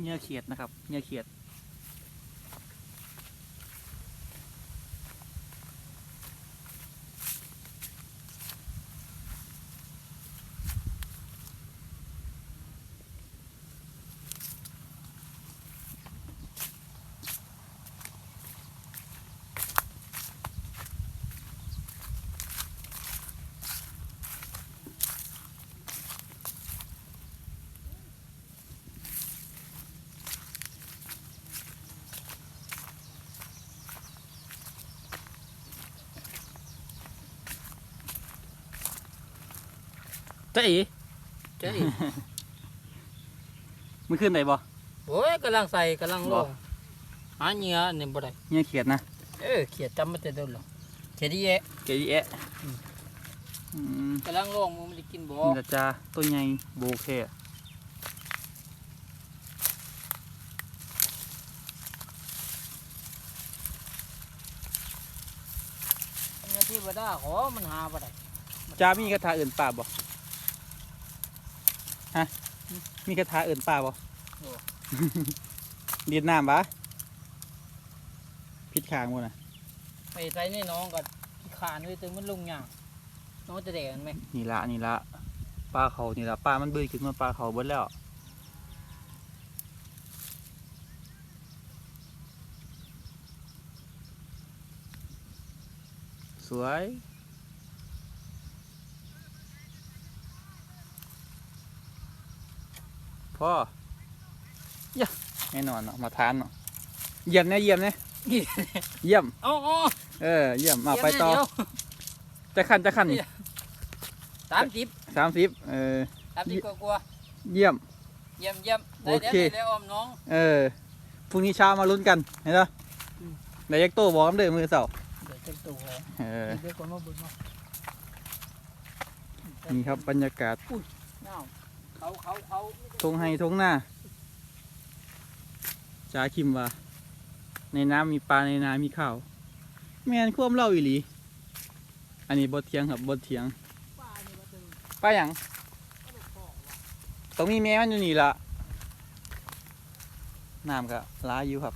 เนื้อเขียดนะครับเนื้อเขียด เจ๊อีเจ๊มันขึ้นไหนบ่โอ้ยกำลังใส่กำลังลบ่งหาเหงื่อเนี่ยบ่ได้เนื้อเขียดนะเออเขียดจำมาแต่เดิมหรอเขียดดีแยะเกยแอะอืมกำลังลงมึงไม่ได้กินบ่นี่ละจ้าตัวใหญ่โบเคเนื้อที่บ่ได้ขอมันหาบ่ได้จ้ามีกระทะอื่นป่าบ่ ฮะ มีกระทะอื่นป่าบ่ดีดน้ำปะพิษคางบ่นะไปใส่นี่น้องก็ขี้ขานเลยตึงมันลงย่างน้องจะแดกมันไหมนี่ละนี่ละปลาเขานี่ละปลามันเบื่อขึ้นมาปลาเขาเบิดแล้วสวย พ่อยะแน่นอนเนาะมาทานเนาะเยี่ยมนะเยี่ยมนะเยี่ยมเอ๋อาเออเยี่ยมมาเดี๋ยวไปต่อเดี๋ยวจะขั้นจะขั้นนี่สามสิบสามสิบเออสามสิบกว่าเยี่ยมๆเยี่ยม เยี่ยมได้โอเดี๋ยวเคเดี๋ยวออมน้องเออพรุ่งนี้เช้ามาลุ้นกันเห็นไหมอืมนายยักษ์โตบอกกันเด้อมือเสาร์เดี๋ยวเต็มตัวเออเดี๋ยวคนมาเบิ่งเนาะนี่ครับบรรยากาศ เขาเขาเขาทงไฮทงหน้าจ้าคิมว่า ในน้ำมีปลาในน้ำมีข้าวแมนควมเล่าอีหลี อันนี้บทเทียงครับบทเทียงป้าอย่างป้าหยังก็บอกพ่อว่าต้องมีแม่มันอยู่นี่ละน้ำก็ล้าอยู่ครับ